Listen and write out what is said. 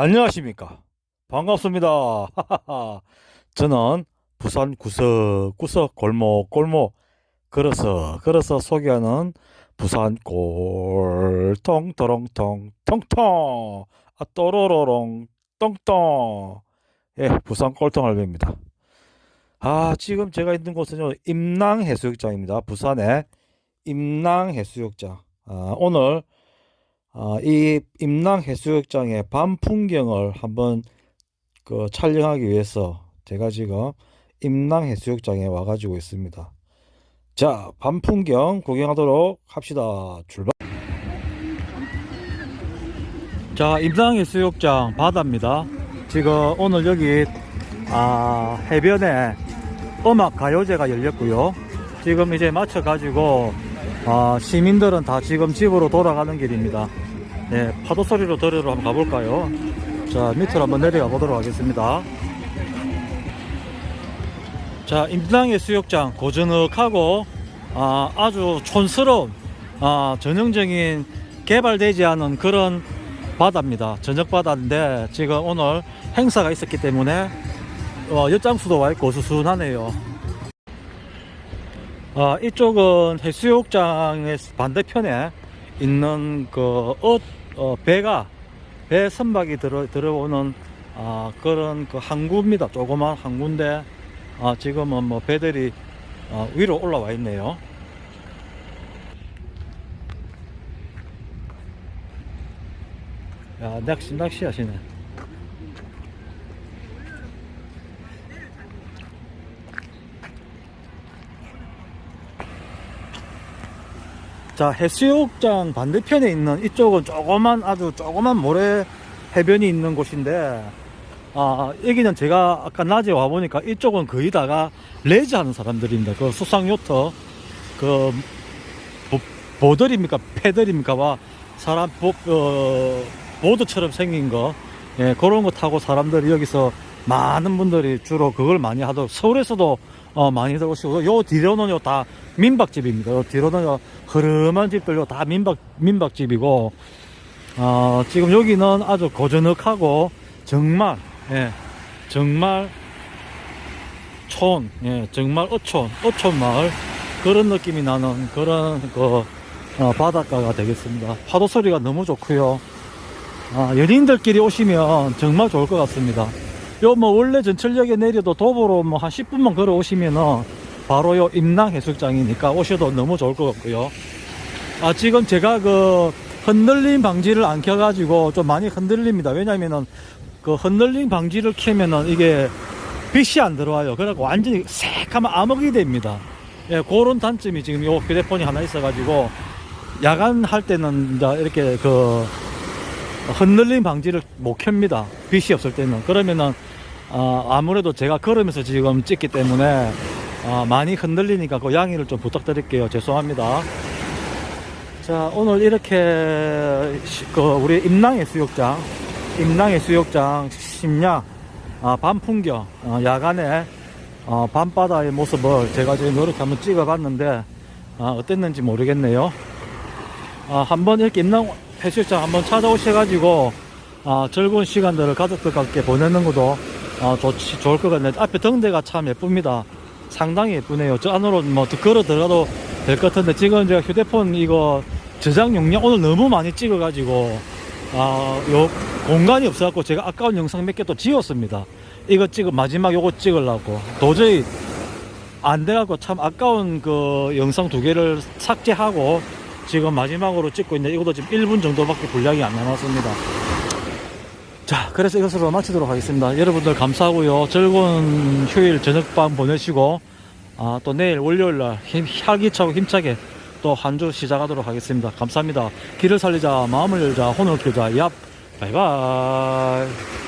안녕하십니까. 반갑습니다. 저는 부산 구석구석 골목 골목 걸어서 걸어서 소개하는 부산 꼴통 도롱통 통통 아 또로로롱 똥똥 예 부산 꼴통 할배입니다. 아 지금 제가 있는 곳은요 임낭 해수욕장입니다. 부산의 임낭 해수욕장. 아, 오늘 아, 이 임낭 해수욕장의 밤 풍경을 한번 그 촬영하기 위해서 제가 지금 임낭 해수욕장에 와가지고 있습니다. 자, 밤 풍경 구경하도록 합시다. 출발. 자, 임낭 해수욕장 바다입니다. 지금 오늘 여기 아, 해변에 음악 가요제가 열렸고요. 지금 이제 마쳐 가지고 아, 시민들은 다 지금 집으로 돌아가는 길입니다. 네, 파도 소리로 들으러 한번 가볼까요? 자, 밑으로 한번 내려가 보도록 하겠습니다. 자, 임당의 수욕장 고즈넉하고 아, 아주 촌스러운 아, 전형적인 개발되지 않은 그런 바다입니다. 저녁 바다인데 지금 오늘 행사가 있었기 때문에 어, 엿장수도 와 있고 수순하네요. 아, 이쪽은 해수욕장의 반대편에 있는 그 어, 어, 배가 배 선박이 들어 들어오는 아, 그런 그 항구입니다. 조그만 항구인데 아, 지금은 뭐 배들이 어, 위로 올라와 있네요. 야, 낚시 낚시 하시네. 자, 해수욕장 반대편에 있는 이쪽은 조그만, 아주 조그만 모래 해변이 있는 곳인데, 아, 여기는 제가 아까 낮에 와 보니까 이쪽은 거의 다가 레즈 하는 사람들입니다. 그 수상 요트, 그, 보, 보들입니까? 패들입니까? 와, 사람, 보, 어, 보드처럼 생긴 거, 예, 그런 거 타고 사람들이 여기서 많은 분들이 주로 그걸 많이 하도록 서울에서도 어, 많이들 오시고 요 뒤로는 요 다 민박집입니다. 요 뒤로는 요 흐름한 집들요 다 민박 민박집이고 어, 지금 여기는 아주 고즈넉하고 정말 예, 정말 촌, 예, 정말 어촌, 어촌 마을 그런 느낌이 나는 그런 그 어, 바닷가가 되겠습니다. 파도 소리가 너무 좋고요. 아, 연인들끼리 오시면 정말 좋을 것 같습니다. 요 뭐 원래 전철역에 내려도 도보로 뭐 한 10분만 걸어 오시면은 바로 요 임낭 해수욕장이니까 오셔도 너무 좋을 것 같고요. 아 지금 제가 그 흔들림 방지를 안 켜가지고 좀 많이 흔들립니다. 왜냐면은 그 흔들림 방지를 켜면은 이게 빛이 안 들어와요. 그래갖고 완전히 새카만 암흑이 됩니다. 예, 그런 단점이 지금 요 휴대폰이 하나 있어가지고 야간 할 때는 이제 이렇게 그 흔들림 방지를 못 켭니다. 빛이 없을 때는. 그러면은, 어, 아무래도 제가 걸으면서 지금 찍기 때문에, 어, 많이 흔들리니까 그 양해를 좀 부탁드릴게요. 죄송합니다. 자, 오늘 이렇게, 시- 그, 우리 임낭해 수욕장, 임낭해 수욕장 심야, 아, 밤 풍경, 어, 야간에, 어, 밤바다의 모습을 제가 지금 이렇게 한번 찍어 봤는데, 아, 어땠는지 모르겠네요. 아, 한번 이렇게 임낭 해수욕장 한번 찾아오셔가지고 아, 즐거운 시간들을 가족들과 함께 보내는 것도 아, 좋지, 좋을 것 같네요. 앞에 등대가 참 예쁩니다. 상당히 예쁘네요. 저 안으로 뭐 걸어 들어가도 될 것 같은데 지금 제가 휴대폰 이거 저장 용량 오늘 너무 많이 찍어가지고 아, 요 공간이 없어갖고 제가 아까운 영상 몇 개 또 지웠습니다. 이거 찍어 마지막 요거 찍으려고 도저히 안 돼갖고 참 아까운 그 영상 두 개를 삭제하고 지금 마지막으로 찍고 있는데 이것도 지금 1분 정도밖에 분량이 안 남았습니다. 자, 그래서 이것으로 마치도록 하겠습니다. 여러분들 감사하고요. 즐거운 휴일 저녁밤 보내시고, 아, 또 내일 월요일 날 힘, 활기차고 힘차게 또 한 주 시작하도록 하겠습니다. 감사합니다. 길을 살리자, 마음을 열자, 혼을 키우자, 얍, 바이바이.